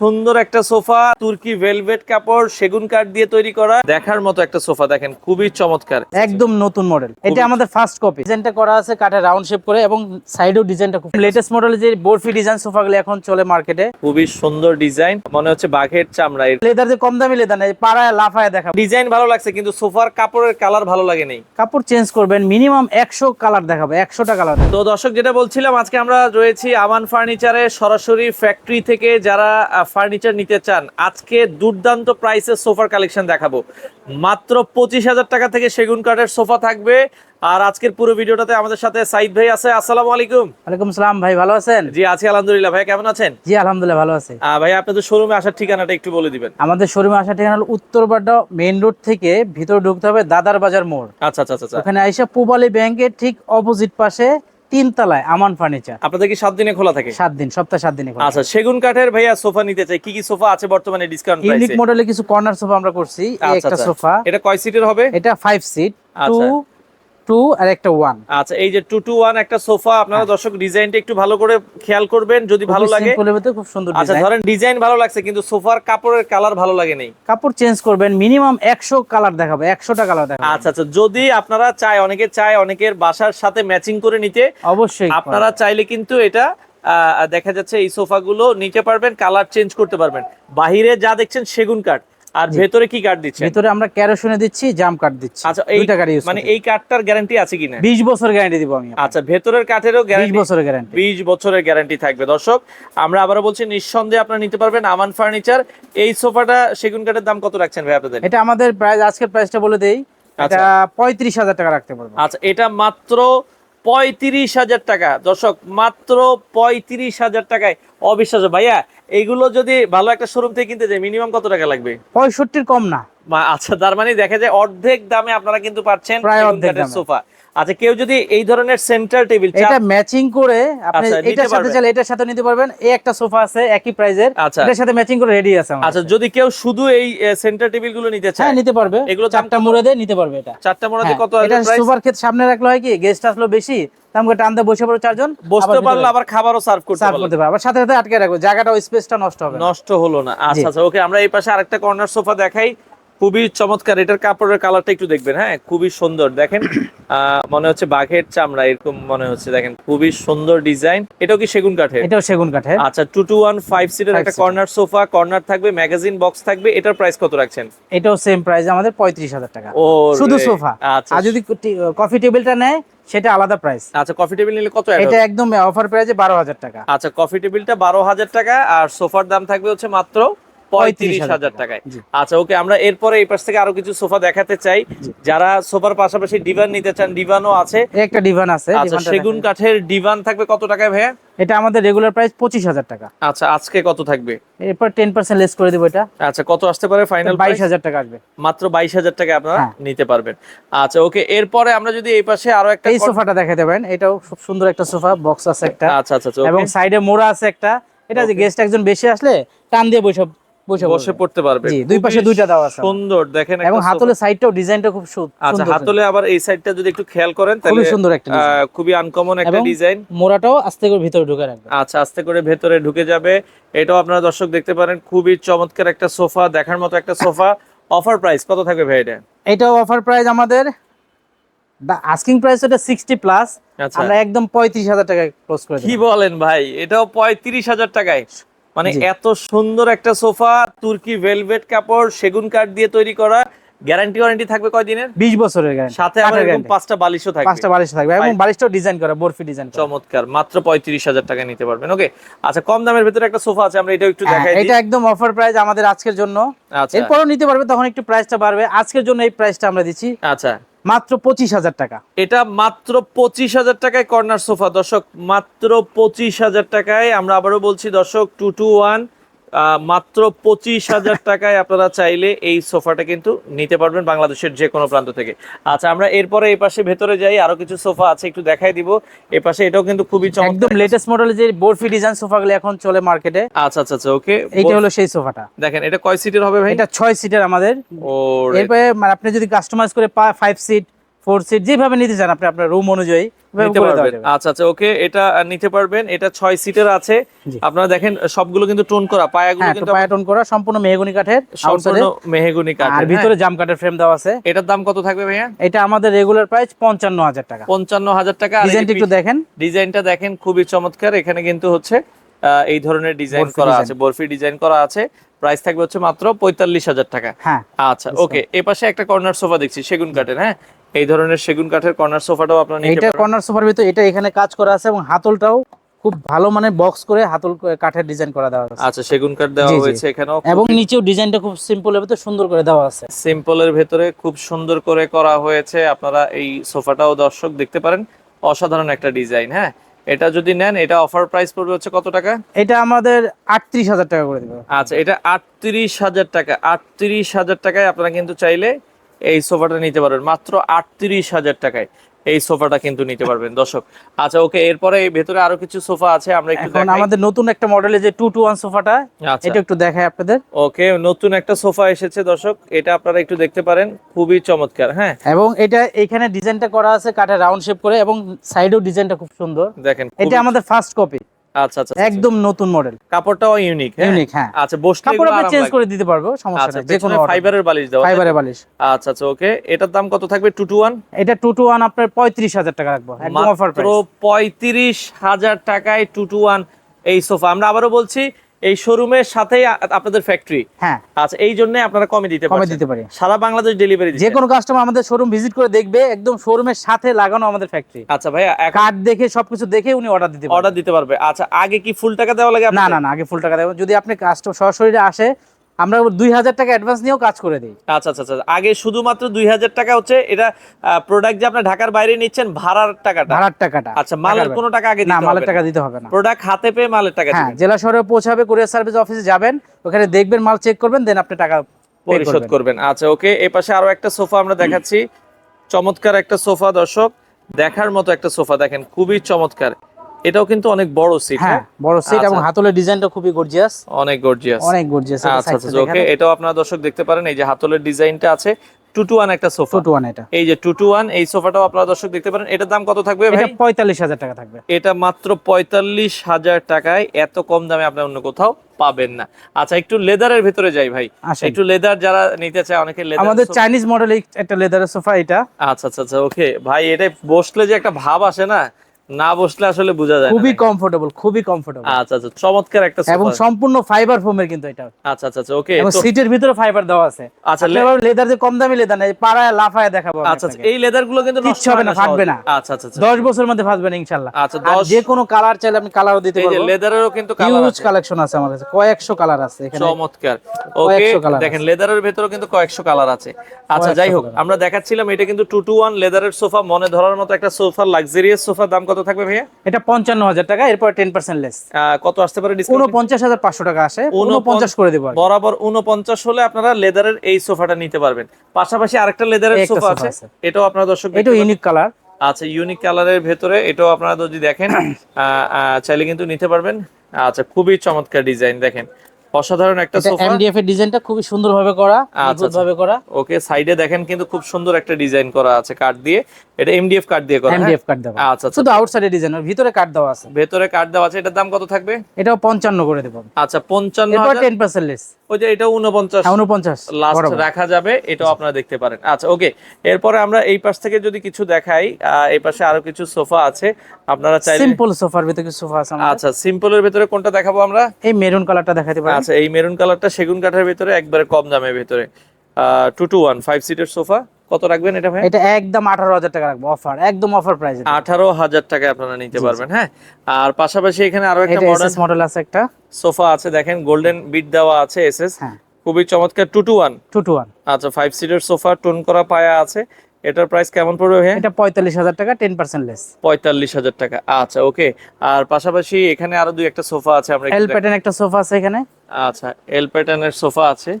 সুন্দর একটা সোফা তুর্কি ভেলভেট কাপড় সেগুন কাঠ দিয়ে তৈরি করা। দেখার মতো একটা সোফা দেখেন খুবই চমৎকার। একদম নতুন মডেল এটা আমাদের ফার্স্ট কপি ডিজাইনটা করা আছে কাঠে রাউন্ড শেপ করে এবং সাইডেও ডিজাইনটা খুব লেটেস্ট মডেলের যে বরফি ডিজাইন সোফাগুলো এখন চলে মার্কেটে খুবই সুন্দর ডিজাইন মনে হচ্ছে বাঘের চামড়া লেদার যে কম দামি লেদার নেই পাড়ায় লাফায় দেখা। ডিজাইন ভালো লাগছে কিন্তু সোফার কাপড়ের কালার ভালো লাগে নেই। কাপড় চেঞ্জ করবেন মিনিমাম একশো কালার দেখাবো একশোটা কালার তো দর্শক যেটা বলছিলাম আজকে আমরা রয়েছি আমান ফার্নিচারে সরাসরি ফ্যাক্টরি থেকে যারা ফার্নিচার নিতে চান আজকে দুর্দান্ত প্রাইসের সোফার কালেকশন দেখাবো। মাত্র পঁচিশ হাজার টাকা থেকে সেগুন কাঠের সোফা থাকবে। আর আজকের পুরো ভিডিওটাতে আমাদের সাথে সাইদ ভাই আছে। আসসালামু আলাইকুম। ওয়ালাইকুম সালাম ভাই ভালো আছেন? জি আছি আলহামদুলিল্লাহ। ভাই কেমন আছেন? জি আলহামদুলিল্লাহ ভালো আছে। ভাই আপনাদের শোরুমে আসার ঠিকানাটা একটু বলে দিবেন। আমাদের শোরুমে আসা ঠিকানা হলো উত্তরবাড্ডা মেইন রোড থেকে ভিতরে ঢুকতে হবে দাদার বাজার মোড়। আচ্ছা আচ্ছা আচ্ছা, আচ্ছা। ওখানে আইসা পুবালি ব্যাংকের ঠিক অপোজিট পাশে তিন তলায় আমান ফার্নিচার। আপনাদের কি সাত দিনে খোলা থাকে? সাত দিন সপ্তাহে সাত দিনে আচ্ছা সেগুন কাঠের ভাইয়া সোফা নিতে চাই। কি কি সোফা আছে বর্তমানে ডিসকাউন্ট ইউনিক প্রাইসে মডেলে কিছু কর্নার সোফা আমরা করছি আচ্ছা, একটা আচ্ছা। সোফা। এটা কয় সিটের হবে? এটা ফাইভ সিট টু আচ্ছা। টু আর একটা ওয়ান। আচ্ছা এই যে টু টু ওয়ান একটা সোফা আপনারা দর্শক ডিজাইনটা একটু ভালো করে খেয়াল করবেন যদি ভালো লাগে। খুব সুন্দর আচ্ছা ডিজাইন। ধরেন ডিজাইন ভালো লাগছে কিন্তু সোফার কাপড়ের কালার ভালো লাগে নেই। কাপড় চেঞ্জ করবেন মিনিমাম একশো কালার দেখাবো একশোটা কালার দেখাবো। আচ্ছা আচ্ছা যদি আপনারা চায় অনেকে চায় অনেকের বাসার সাথে ম্যাচিং করে নিতে অবশ্যই। আপনারা চাইলে কিন্তু এটা আহ, দেখা যাচ্ছে এই সোফাগুলো নিতে পারবেন কালার চেঞ্জ করতে পারবেন। বাহিরে যা দেখছেন সেগুন কাঠ। আর ভেতরে কি কাঠ দিচ্ছেন? ভেতরে আমরা ক্যারোসিনে দিচ্ছি জাম কাঠ দিচ্ছি। আচ্ছা এই কাঠ ইউজ মানে এই কাঠটার গ্যারান্টি আছে কিনা? বিশ বছর গ্যারান্টি দিব আমি আচ্ছা ভেতরের কাঠেরও গ্যারান্টি বছরের গ্যারান্টি বিশ বছরের গ্যারান্টি থাকবে। দর্শক আমরা আবারও বলছি নিঃসন্দেহে আপনারা নিতে পারবেন আমান ফার্নিচার এই সোফাটা সেগুন কাঠের দাম কত রাখছেন ভাই আপনাদের? এটা আমাদের প্রাইস আজকের প্রাইসটা বলে দেই। আচ্ছা। এটা পঁয়ত্রিশ হাজার টাকা রাখতে পারব। আচ্ছা এটা মাত্র পঁয়ত্রিশ হাজার টাকা। দর্শক মাত্র পঁয়ত্রিশ হাজার টাকায় অবিশ্বাস্য। ভাইয়া এইগুলো যদি ভালো একটা শোরুম থেকে কিনতে যাই মিনিমাম কত টাকা লাগবে? পঁয়ষট্টির কম না। আচ্ছা তার মানে দেখা যায় অর্ধেক দামে আপনারা কিন্তু পাচ্ছেন। সোফা আচ্ছা কেউ যদি এই ধরনের সেন্টার টেবিল এটা ম্যাচিং করে আপনি আচ্ছা, এটার সাথে চাইলে এটার সাথে নিতে পারবেন। এই একটা সোফা আছে একই প্রাইজের আচ্ছা। এটার সাথে ম্যাচিং করে রেডি আছে আচ্ছা যদি কেউ শুধু এই সেন্টার টেবিলগুলো নিতে হ্যাঁ চায় নিতে পারবে। এগুলো চারটা কত? মুড়ে দিয়ে নিতে পারবে এটা। চারটা মোড়াতে হ্যাঁ, কত এটা সুপার ক্ষেত সামনে রাখলে হয় কি গেস্ট আসলো বেশি তামকে টানতে বসে পড়ে চারজন বসতে পারলে আবার খাবারও সার্ভ করতে সার্ভ করতে পারবে। আবার সাথে সাথে আটকে রাখবে জায়গাটা স্পেসটা নষ্ট হবে নষ্ট হলো না। আচ্ছা আচ্ছা ওকে আমরা এই পাশে আরেকটা কর্নার সোফা দেখাই। খুবই চমৎকার। এটার কাপড়ের কালারটা একটু দেখবেন হ্যাঁ? খুবই সুন্দর। দেখেন মনে হচ্ছে বাঘের চামড়া এরকম মনে হচ্ছে। দেখেন খুবই সুন্দর ডিজাইন। এটাও কি সেগুন কাঠের? এটাও সেগুন কাঠের। আচ্ছা টু টু ওয়ান ফাইভ সিটের একটা কর্নার সোফা কর্নার থাকবে ম্যাগাজিন বক্স থাকবে। এটার প্রাইস কত রাখছেন? এটাও সেম প্রাইস আমাদের পঁয়ত্রিশ হাজার টাকা। ও শুধু সোফা আচ্ছা। আর যদি কফি টেবিলটা নেয় সেটা আলাদা প্রাইস আচ্ছা কফি টেবিল নিলে কত এটা একদম অফার প্রাইসে বারো হাজার টাকা। আচ্ছা কফি টেবিলটা বারো হাজার টাকা আর সোফার দাম থাকবে হচ্ছে মাত্র পঁয়ত্রিশ হাজার টাকায়। আচ্ছা ওকে আমরা এরপরে এই পাশ থেকে আরও কিছু সোফা দেখাতে চাই। যারা সোফার পাশাপাশি ডিভান নিতে চান ডিভানও আছে। একটা ডিভান আছে আচ্ছা সেগুন কাঠের ডিভান থাকবে কত টাকায় ভাইয়া? এটা আমাদের রেগুলার প্রাইস পঁচিশ হাজার টাকা। আচ্ছা আজকে কত থাকবে? এরপর টেন পার্সেন্ট লেস করে দেবো এটা। আচ্ছা কত আসতে পারে ফাইনাল বাইশ হাজার টাকা আসবে। মাত্র বাইশ হাজার টাকা আপনারা হ্যাঁ। নিতে পারবেন। আচ্ছা ওকে এরপরে আমরা যদি এই পাশে আরও একটা এই সোফাটা দেখাতে পারেন। এটাও খুব সুন্দর একটা সোফা বক্স আছে একটা। আচ্ছা আচ্ছা আচ্ছা, এবং সাইডে মোড়া আছে একটা। এটা যে গেস্ট একজন বেশি আসলে টান দিয়ে বসে বসে পড়তে পারবে। জি, দুই পাশে দুইটা দেওয়া আছে সুন্দর দেখেন এবং হাতলে সাইডটাও ডিজাইনটা খুব সু- আচ্ছা হাতলে আবার এই সাইডটা যদি একটু খেয়াল করেন তাহলে খুবই সুন্দর একটা। খুবই আনকমন একটা ডিজাইন মোড়াটাও আস্তে করে ভিতরে ঢুকে রাখবে। আচ্ছা আস্তে করে ভেতরে ঢুকে যাবে। এটাও আপনারা দর্শক দেখতে পারেন খুবই চমৎকার একটা সোফা দেখার মতো একটা সোফা। অফার প্রাইস কত থাকবে ভাই এটা? এটাও অফার প্রাইস আমাদের। আস্কিং প্রাইস ওটা সিক্সটি প্লাস আচ্ছা। আমরা একদম পঁয়ত্রিশ হাজার টাকায় ক্লোজ করে কি বলেন ভাই এটাও পঁয়ত্রিশ হাজার টাকায়। মানে এত সুন্দর একটা সোফা তুর্কি ভেলভেট কাপড় সেগুন কাঠ দিয়ে তৈরি করা। গ্যারান্টি ওয়ারেন্টি থাকবে কয়দিনের? বিশ বছরের গ্যারান্টি সাথে আবার এরকম পাঁচটা বালিশও থাকবে। পাঁচটা বালিশ থাকবে এবং বালিশটাও ডিজাইন করা বরফি ডিজাইন করা। চমৎকার। মাত্র পঁয়ত্রিশ হাজার টাকা নিতে পারবেন। ওকে আচ্ছা কম দামের ভিতরে একটা সোফা আছে আমরা এটাও একটু হ্যাঁ, দেখাই দিই। এটা একদম অফার প্রাইস আমাদের আজকের জন্য। আচ্ছা। এরপরও নিতে পারবে তখন একটু প্রাইসটা বাড়বে। আজকের জন্য এই প্রাইসটা আমরা দিচ্ছি। আচ্ছা। মাত্র পঁচিশ হাজার টাকা। এটা মাত্র পঁচিশ হাজার টাকায় কর্নার সোফা দর্শক, মাত্র পঁচিশ হাজার টাকায় আমরা আবারও বলছি, দর্শক টু টু ওয়ান মাত্র পঁচিশ হাজার টাকায় আপনারা চাইলে এই সোফাটা কিন্তু নিতে পারবেন বাংলাদেশের যে কোনো প্রান্ত থেকে। আচ্ছা আমরা এরপরে এই পাশে ভেতরে যাই আরও কিছু সোফা আছে একটু দেখাই দিব। এই পাশে এটাও কিন্তু খুবই একদম লেটেস্ট মডেলের যে বরফি ডিজাইন সোফাগুলো এখন চলে মার্কেটে আচ্ছা আচ্ছা আচ্ছা ওকে। এইটা হলো সেই সোফাটা। দেখেন এটা কয় সিটের হবে ভাই? এটা ছয় সিটের আমাদের। ও এরপরে মানে আপনি যদি কাস্টমাইজ করে ফাইভ সিট ফোর সিট যেভাবে নিতে চান আপনি আপনার রুম অনুযায়ী নিতে পারবেন। আচ্ছা আচ্ছা ওকে এটা নিতে পারবেন। এটা ছয় সিটের আছে। আপনারা দেখেন সবগুলো কিন্তু টোন করা পায়াগুলো হ্যাঁ কিন্তু পায়াটন করা সম্পূর্ণ মেহগনি কাঠের সম্পূর্ণ। মেহগুনি কাঠ আর ভিতরে জাম কাঠের ফ্রেম দেওয়া আছে। এটার দাম কত থাকবে ভাইয়া? এটা আমাদের রেগুলার প্রাইস পঞ্চান্ন হাজার টাকা। পঞ্চান্ন হাজার টাকা। আর ডিজাইনটা একটু দেখেন। ডিজাইনটা দেখেন খুবই চমৎকার। এখানে কিন্তু হচ্ছে এই ধরনের ডিজাইন করা আছে বরফি ডিজাইন করা আছে। প্রাইস থাকবে হচ্ছে মাত্র পঁয়তাল্লিশ হাজার টাকা। হ্যাঁ। আচ্ছা ওকে এ পাশে একটা কর্নার সোফা দেখছি সেগুন কাঠের হ্যাঁ? এই ধরনের সেগুন কাঠের কর্নার সোফাটাও আপনারা নিতে এটা কর্নার সোফার ভিতর এটা এখানে কাজ করা আছে এবং হাতলটাও খুব ভালো মানে বক্স করে হাতল কাঠের ডিজাইন করা দেওয়া আছে। আচ্ছা সেগুন কাঠ দেওয়া। হয়েছে এখানেও। এবং নিচেও ডিজাইনটা খুব সিম্পল এর ভিতর সুন্দর করে দেওয়া আছে। সিম্পলের ভেতরে খুব সুন্দর করে করা হয়েছে। আপনারা এই সোফাটাও দর্শক দেখতে পারেন। অসাধারণ একটা ডিজাইন হ্যাঁ? এটা যদি নেন এটা অফার প্রাইস পড়বে হচ্ছে কত টাকা? এটা আমাদের আটত্রিশ হাজার টাকা করে দেবে। আচ্ছা এটা আটত্রিশ হাজার টাকা। আটত্রিশ হাজার টাকায় আপনারা কিন্তু চাইলে এই সোফাটা নিতে পারবেন। মাত্র আটত্রিশ হাজার টাকায় এই সোফাটা কিন্তু নিতে পারবেন। দর্শক আচ্ছা ওকে এরপরে ভেতরে আরও কিছু সোফা আছে আমরা একটু এখন আমাদের নতুন একটা মডেলের যে টু টু ওয়ান সোফাটা আচ্ছা। এটা একটু দেখাই আপনাদের। ওকে নতুন একটা সোফা এসেছে দর্শক এটা আপনারা একটু দেখতে পারেন খুবই চমৎকার হ্যাঁ। এবং এটা এখানে ডিজাইনটা করা আছে কাঠের রাউন্ড শেপ করে এবং সাইডেও ডিজাইনটা খুব সুন্দর। দেখেন এটা আমাদের ফার্স্ট কপি আচ্ছা আচ্ছা আচ্ছা। একদম নতুন মডেল কাপড়টাও ইউনিক হ্যাঁ? ইউনিক হ্যাঁ। আচ্ছা বসলে কাপড় আমরা চেঞ্জ করে দিতে পারব সমস্যা আচ্ছা নেই যে কোনো ফাইবারের বালিশ দাও ফাইবারের বালিশ। আচ্ছা আচ্ছা ওকে এটার দাম কত থাকবে? টু টু ওয়ান এটা টু টু ওয়ান আপনার পঁয়ত্রিশ হাজার টাকা রাখব একদম অফার মাত্র পঁয়ত্রিশ হাজার টাকায় টু টু ওয়ান এই সোফা আমরা আবারও বলছি এই শোরুমের সাথেই আ- আপনাদের ফ্যাক্টরি হ্যাঁ। আচ্ছা এই জন্য আপনারা কমে দিতে কমে দিতে পারি। সারা বাংলাদেশ ডেলিভারি যে কোনো কাস্টমার আমাদের শোরুম ভিজিট করে দেখবে একদম শোরুমের সাথে লাগানো আমাদের ফ্যাক্টরি আচ্ছা ভাই কার্ড দেখে সবকিছু দেখে উনি অর্ডার দিতে অর্ডার দিতে পারবে। আচ্ছা আগে কি ফুল টাকা দেওয়া লাগে না না না আগে ফুল টাকা দেবো যদি আপনি কাস্টমার সরাসরি আসে আমরা দুই হাজার টাকা অ্যাডভান্স নিয়েও কাজ করে দিই। আচ্ছা আচ্ছা আচ্ছা। আগে শুধুমাত্র দুই হাজার টাকা হচ্ছে এটা প্রোডাক্ট যে আপনার ঢাকার বাইরে নিচ্ছেন ভাড়ার টাকাটা? ভাড়ার টাকাটা। আচ্ছা মালের কোনো টাকা আগে না মালের টাকা দিতে হবে না। প্রোডাক্ট হাতে পেয়ে মালের টাকা হ্যাঁ জেলা শহরে পৌঁছাবে কুরিয়ার সার্ভিস অফিসে যাবেন ওখানে দেখবেন মাল চেক করবেন দেন আপনি টাকা পরিশোধ করবেন। করবেন। আচ্ছা ওকে এই পাশে আরও একটা সোফা আমরা দেখাচ্ছি। চমৎকার একটা সোফা দর্শক। দেখার মতো একটা সোফা দেখেন খুবই চমৎকার। এটাও কিন্তু অনেক বড় সিট হ্যাঁ বড় সিট এবং আচ্ছা। হাতলের ডিজাইনটা খুবই গর্জিয়াস অনেক গর্জিয়াস অনেক গর্জিয়াস আচ্ছা আচ্ছা ওকে এটাও আপনারা দর্শক দেখতে পারেন এই যে হাতলের ডিজাইনটা আছে টু টু ওয়ান একটা সোফা। টু ওয়ান এটা। এই যে টু টু ওয়ান এই সোফাটাও আপনারা দর্শক দেখতে পারেন এটার দাম কত থাকবে এটা পঁয়তাল্লিশ হাজার টাকা থাকবে। এটা মাত্র পঁয়তাল্লিশ হাজার টাকায় এত কম দামে আপনি অন্য কোথাও পাবেন না। আচ্ছা একটু লেদারের ভিতরে যাই ভাই। একটু লেদার যারা নিতে চায় অনেকে আমাদের চাইনিজ মডেল একটা লেদারের সোফা এটা। আচ্ছা আচ্ছা আচ্ছা ওকে ভাই এটা বসলে যে একটা ভাব আসে না? না বসলে আসলে বোঝা যায় খুবই কমফোর্টেবল খুবই কমফোর্টেবল আচ্ছা আচ্ছা চমৎকার একটা এবং সম্পূর্ণ ফাইবার ফোমের কিন্তু এটা। আচ্ছা আচ্ছা আচ্ছা ওকে এবং সিটের ভিতরে ফাইবার দেওয়া আছে। আচ্ছা লেদার যে কম দামি লেদার নেই পাড়ায় লাফায় দেখাবো আচ্ছা আচ্ছা। এই লেদারগুলো কিন্তু নষ্ট হবে না, ফাটবে না। আচ্ছা আচ্ছা আচ্ছা। দশ বছরের মধ্যে ফাসবেন ইনশাল্লাহ। আচ্ছা, আর দশ- যে কোনো কালার চাইলে আমি কালারও দিতে এই যে লেদারেরও কিন্তু কালার আছে। কালেকশন আছে আমার কাছে কয়েকশো কালার আছে এখানে। চমৎকার। ওকে দেখেন লেদারের ভেতরে কিন্তু কয়েকশো কালার আছে। আচ্ছা যাই হোক আমরা দেখাচ্ছিলাম এটা কিন্তু টু টু ওয়ান লেদারের সোফা মনে ধরার মতো একটা সোফা লাক্সারিয়াস সোফার দাম কত থাকবে ভাইয়া? এটা পঞ্চান্ন হাজার টাকা এরপর টেন পার্সেন্ট লেস কত আসতে পারে ডিসকাউন্ট উনপঞ্চাশ হাজার পাঁচশো টাকা আসে উনপঞ্চাশ করে দেবো বরাবর উনপঞ্চাশ হলে আপনারা লেদারের এই সোফাটা নিতে পারবেন। পাশাপাশি আরেকটা লেদারের সোফা আছে। এটাও আপনারা দর্শক পারেন। ইউনিক কালার আচ্ছা ইউনিক কালারের ভেতরে এটাও আপনারা যদি দেখেন চাইলে কিন্তু নিতে পারবেন। আচ্ছা খুবই চমৎকার ডিজাইন দেখেন। অসাধারণ একটা এটা সোফা। এমডিএফ এর ডিজাইনটা খুবই সুন্দর ভাবে করা আচ্ছা, ভাবে করা। ওকে সাইডে দেখেন কিন্তু খুব সুন্দর একটা ডিজাইন করা আছে কাঠ দিয়ে। এটা এমডিএফ কাঠ দিয়ে করা হ্যাঁ? এমডিএফ কার্ড দেওয়া। আচ্ছা আচ্ছা। শুধু আউটসাইডে ডিজাইন আর ভিতরে কার্ড দেওয়া আছে। ভেতরে কাঠ দেওয়া আছে এটার দাম কত থাকবে? এটাও পঞ্চান্ন করে দেবো। আচ্ছা পঞ্চান্ন এরপর হাজার। টেন পার্সেন্ট লেস ওই যে এটা উনপঞ্চাশ হ্যাঁ উনপঞ্চাশ লাস্ট বরাবর। রাখা যাবে এটাও আপনারা দেখতে পারেন। আচ্ছা ওকে এরপরে আমরা এই পাশ থেকে যদি কিছু দেখাই এই পাশে আরও কিছু সোফা আছে। আপনারা চাইলে সিম্পল সোফার ভিতরে কিছু সোফা আছে। আচ্ছা সিম্পলের ভেতরে কোনটা দেখাবো আমরা? এই মেরুন কালারটা দেখাতে পারি। আচ্ছা এই মেরুন কালারটা সেগুন কাঠের ভিতরে একবারে কম দামের ভিতরে। টু টু ওয়ান ফাইভ সিটের সোফা কত রাখবেন এটা ভাই এটা একদম আঠারো হাজার টাকা রাখব অফার একদম অফার প্রাইস আঠারো হাজার টাকায় আপনারা নিতে পারবেন হ্যাঁ? আর পাশাপাশি এখানে আরও একটা মডেল মডেল আছে একটা। সোফা আছে দেখেন গোল্ডেন বিট দেওয়া আছে এসএস হ্যাঁ। খুবই চমৎকার two two one two two one আচ্ছা ফাইভ সিটের সোফা টোন করা পায়া আছে। এটার প্রাইস কেমন পড়বে ভাই এটা পঁয়তাল্লিশ হাজার টাকা টেন পার্সেন্ট লেস পঁয়তাল্লিশ হাজার টাকা আচ্ছা ওকে আর পাশাপাশি এখানে আরও দুই একটা সোফা আছে আমরা এল প্যাটার্ন একটা সোফা আছে এখানে। আচ্ছা এল প্যাটার্নের সোফা আছে।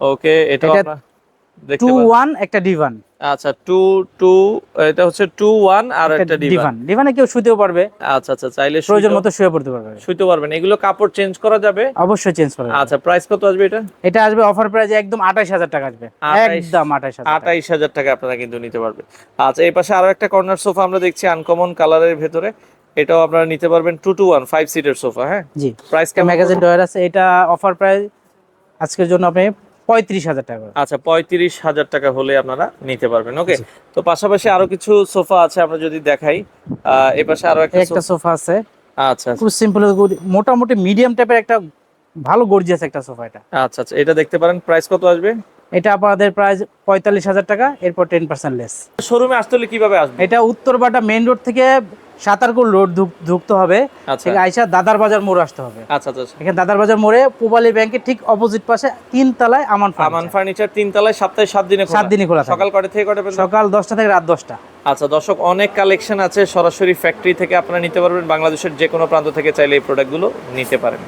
ওকে এটা আমরা দেখতে টু ওয়ান একটা ডিভান আচ্ছা টু টু এটা হচ্ছে টু ওয়ান আর একটা ডিভান ডিভান কেউ শুতেও পারবে। আচ্ছা আচ্ছা চাইলে প্রয়োজন মতো শুয়ে পড়তে পারবে। শুইতে পারবেন। এগুলো কাপড় চেঞ্জ করা যাবে? অবশ্যই চেঞ্জ করবে আচ্ছা প্রাইস কত আসবে এটা? এটা আসবে অফার প্রাইজে একদম আঠাশ হাজার টাকা আসবে। একদম আঠাশ হাজার টাকা। আঠাইশ হাজার টাকা আপনারা কিন্তু নিতে পারবে আচ্ছা এই পাশে আরও একটা কর্নার সোফা আমরা দেখছি আনকমন কালারের ভেতরে। এটাও আপনারা নিতে পারবেন টু টু ওয়ান ফাইভ সিটের সোফা হ্যাঁ? জি। প্রাইস কেমন ম্যাগাজিন ডয়ার আছে এটা অফার প্রাইস আজকের জন্য আপনি পঁয়ত্রিশ হাজার টাকা আচ্ছা পঁয়ত্রিশ হাজার টাকা হলে আপনারা নিতে পারবেন ওকে তো পাশাপাশি আরও কিছু সোফা আছে আমরা যদি দেখাই এ পাশে আরও একটা সোফা আছে। আচ্ছা আচ্ছা। খুব সিম্পল মোটামুটি মিডিয়াম টাইপের একটা ভালো গর্জিয়াস একটা সোফা এটা। আচ্ছা আচ্ছা এটা দেখতে পারেন প্রাইস কত আসবে? এটা আপনাদের প্রাইস পঁয়তাল্লিশ হাজার টাকা এরপর টেন পার্সেন্ট লেস শোরুমে আসতে হলে কীভাবে আসবে? এটা উত্তরবাটা মেইন রোড থেকে সাতারকুল রোড ঢুকতে হবে। আচ্ছা। আইসা দাদার বাজার মোড় আসতে হবে। আচ্ছা আচ্ছা আচ্ছা। এখানে দাদার বাজার মোড়ে পুবালি ব্যাংকের ঠিক অপোজিট পাশে তিন তলায় আমান আমান ফার্নিচার তিন তলায় সপ্তাহে সাত দিনে। সাত দিনই খোলা সকাল কটা থেকে কটা সকাল দশটা থেকে রাত দশটা। আচ্ছা দর্শক অনেক কালেকশন আছে। সরাসরি ফ্যাক্টরি থেকে আপনারা নিতে পারবেন। বাংলাদেশের যে কোনো প্রান্ত থেকে চাইলে এই প্রোডাক্টগুলো নিতে পারেন।